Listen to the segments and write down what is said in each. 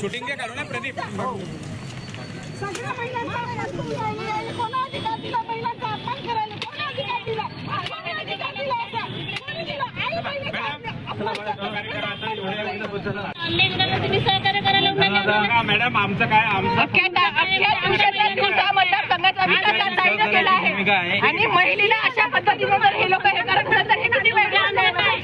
Shooting काढू ना प्रदीप. सगळ्या महिलांचा मॅडम आमचं काय आमचं आणि महिलेला अशा पद्धतीने जर हे लोक हे करत तर हे कधी वेळ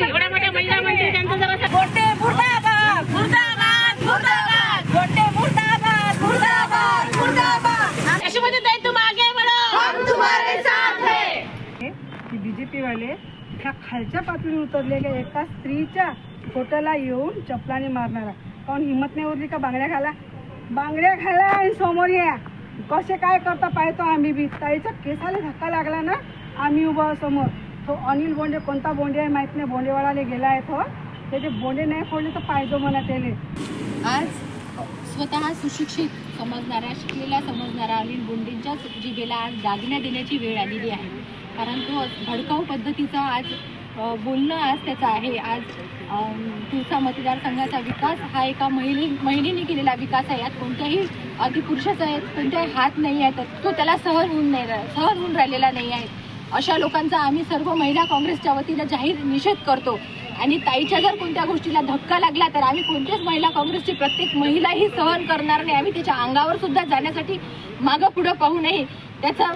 एवढ्या मोठ्या महिला मंत्री त्यांचं जरा गोटे मुर्दाबाद मुर्दाबाद मुर्दाबाद. गोटे मुर्दाबाद मुर्दाबाद मुर्दाबाद. यशोमती ताई तुम आगे बढ़ो हम तुम्हारे साथ हैं. की बीजेपी वाले ह्या खालच्या पातळीवर उतरलेल्या एका स्त्रीच्या फोटोला येऊन चपलाने मारणारा. काऊन हिंमत नाही उरली का बांगड्या घाला? बांगड्या घाला आणि समोर या. कसे काय करता पाहतो आम्ही बी. ताईचा केसाला धक्का लागला ना? आम्ही उभं समोर. तो अनिल बोंडे कोणता बोंडे आहे माहीत नाही. बोंडेवाडाला गेला आहे तो. त्याचे बोंडे नाही फोडले तर पाहिजे म्हणा त्याने आज स्वतः सुशिक्षित समजणाऱ्या शिकलेला समजणाऱ्या अनिल बोंडेंच्या जिभेला आज दागिना देण्याची वेळ आलेली आहे. कारण तो भडकाऊ पद्धतीचा आज बोलणं आज त्याचं आहे. आज तुमचा मतदारसंघाचा विकास हा एका महिले महिलेने केलेला विकास आहे. यात कोणत्याही अधिपुरुषाचा आहेत कोणत्याही हात नाही आहे. तर तो त्याला सहन होऊन नाही रा- सहन होऊन राहिलेला नाही आहे. अशा लोकांचा आम्ही सर्व महिला काँग्रेसच्या वतीनं जाहीर निषेध करतो. आणि ताईच्या जर कोणत्या गोष्टीला धक्का लागला तर आम्ही कोणत्याच महिला काँग्रेसची प्रत्येक महिलाही सहन करणार नाही. आम्ही त्याच्या अंगावर सुद्धा जाण्यासाठी मागं पुढं पाहू नये. त्याचा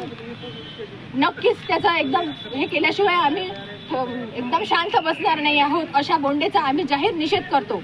नक्कीच त्याचा एकदम हे केल्याशिवाय आम्ही एकदम शांत बसणार नाही आहोत. अशा बोंडेचा आम्ही जाहीर निषेध करतो.